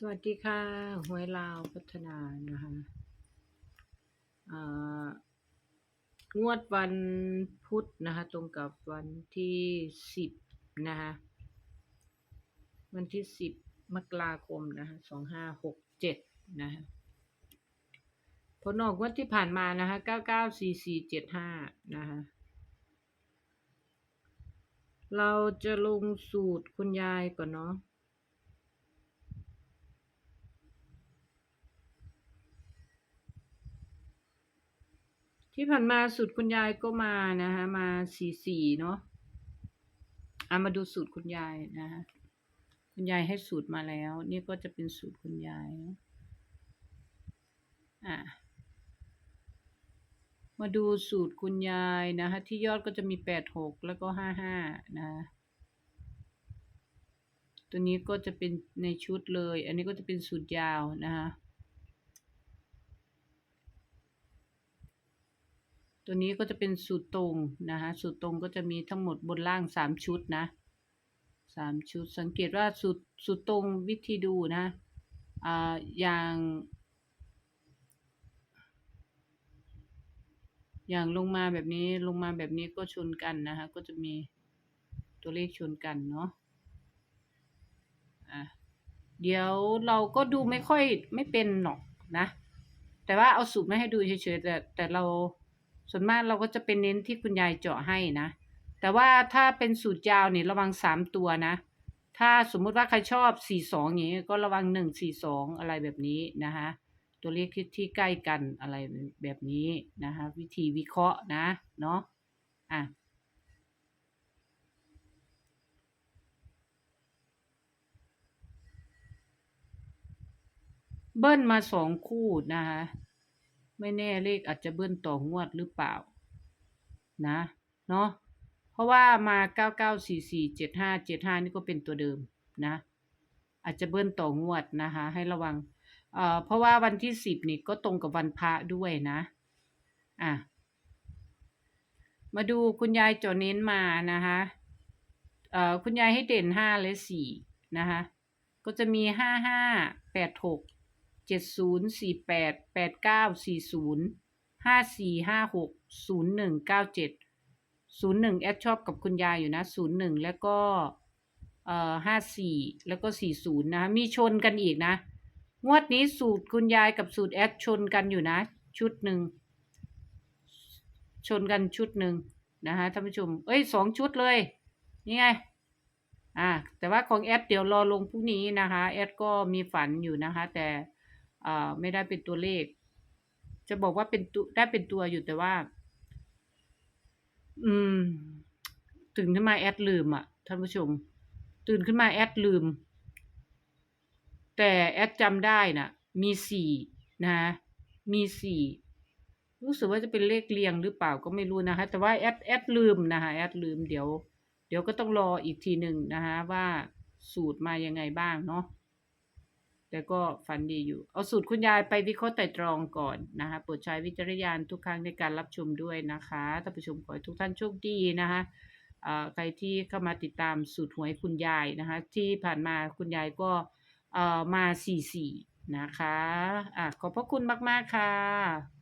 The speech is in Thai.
สวัสดีค่ะหวยลาวพัฒนานะคะอ่างวดวันพุธนะคะ ตรงกับวันที่สิบนะคะวันที่สิบมกราคมนะคะสองห้าหกเจ็ดนะคะผลออกวันที่ผ่านมานะคะเก้าเก้าสี่สี่เจ็ดห้านะคะเราจะลงสูตรคุณยายก่อนเนาะ ที่ผ่านมาสูตรคุณยายก็มานะคะมาสี่สี่เนาะเอามาดูสูตรคุณยายนะคะคุณยายให้สูตรมาแล้ว นี่ก็จะเป็นสูตรคุณยายนะอะมาดูสูตรคุณยายนะคะที่ยอดก็จะมีแปดหกแล้วก็ห้าห้านะตัวนี้ก็จะเป็นในชุดเลย อันนี้ก็จะเป็นสูตรยาวนะคะ ตัวนี้ก็จะเป็นสูตรตรงนะคะสูตรตรงก็จะมีทั้งหมดบนล่างสามชุดนะสามชุดสังเกตว่าสูตรสูตรตรงวิธีดูนะอ่าอย่างอย่างลงมาแบบนี้ลงมาแบบนี้ก็ชนกันนะคะ ก็จะมีตัวเลขชนกันเนาะอะเดี๋ยวเราก็ดูไม่ค่อยไม่เป็นหรอกนะ แต่ว่าเอาสูตรมาให้ดูเฉยๆแต่แต่เรา ส่วนมากเราก็จะเป็นเน้นที่คุณยายเจาะให้นะ แต่ว่าถ้าเป็นสูตรยาวเนี่ยระวังสามตัวนะ ถ้าสมมุติว่าใครชอบสี่สองอย่างนี้ก็ระวังหนึ่งสี่สองอะไรแบบนี้นะคะตัวเลขที่ที่ใกล้กันอะไรแบบนี้นะคะวิธีวิเคราะห์นะเนาะอะเบิ้ลมาสองคู่นะคะ ไม่แน่เลขอาจจะเบิ้ลต่องวดหรือเปล่า นะ เนาะเพราะว่ามาเก้าเก้าสี่สี่เจ็ดห้าเจ็ดห้านี่ก็เป็นตัวเดิมนะ อาจจะเบิ้ลต่องวดนะคะ ให้ระวังเอ่อเพราะว่าวันที่สิบนี่ก็ตรงกับวันพระด้วยนะ อะ มาดูคุณยายจอเน้นมานะคะเอ่อคุณยายให้เด่นห้าและสี่นะคะ ก็จะมีห้าห้าแปดหก เจ็ดศูนย์สี่แปดแปดเก้าสี่ศูนย์ห้าสี่ห้าหกศูนย์หนึ่งเก้าเจ็ดศูนย์หนึ่งแอดชอบกับคุณยายอยู่นะศูนย์หนึ่งแล้วก็เอ่อห้าสี่แล้วก็สี่ศูนย์นะคะมีชนกันอีกนะ งวดนี้สูตรคุณยายกับสูตรแอดชนกันอยู่นะ ชุดหนึ่งชนกันชุดหนึ่งนะคะท่านผู้ชม เอ้ยสองชุดเลย นี่ไง อ่า แต่ว่าของแอดเดี๋ยวรอลงพรุ่งนี้นะคะ แอดก็มีฝันอยู่นะคะ แต่ ไม่ได้เป็นตัวเลข จะบอกว่าเป็นตัวได้เป็นตัวอยู่แต่ว่า อืม ตื่นขึ้นมาแอดลืมอะท่านผู้ชม ตื่นขึ้นมาแอดลืม แต่แอดจำได้น่ะ มีสี่นะ มีสี่รู้สึกว่าจะเป็นเลขเรียงหรือเปล่าก็ไม่รู้นะคะ แต่ว่าแอดแอดลืมนะคะแอดลืมเดี๋ยว เดี๋ยวก็ต้องรออีกทีหนึ่งนะคะว่าสูตรมายังไงบ้างเนาะ แต่ก็ฝันดีอยู่ เอาสูตรคุณยายไปวิเคราะห์ไต่ตรองก่อนนะคะโปรดใช้วิจารณญาณทุกครั้งในการรับชมด้วยนะคะท่านผู้ชมขอให้ทุกท่านโชคดีนะคะอ่าใครที่เข้ามาติดตามสูตรหวยคุณยายนะคะ ที่ผ่านมาคุณยายก็เออมาสี่สี่นะคะอะขอบพระคุณมาก ๆ ค่ะ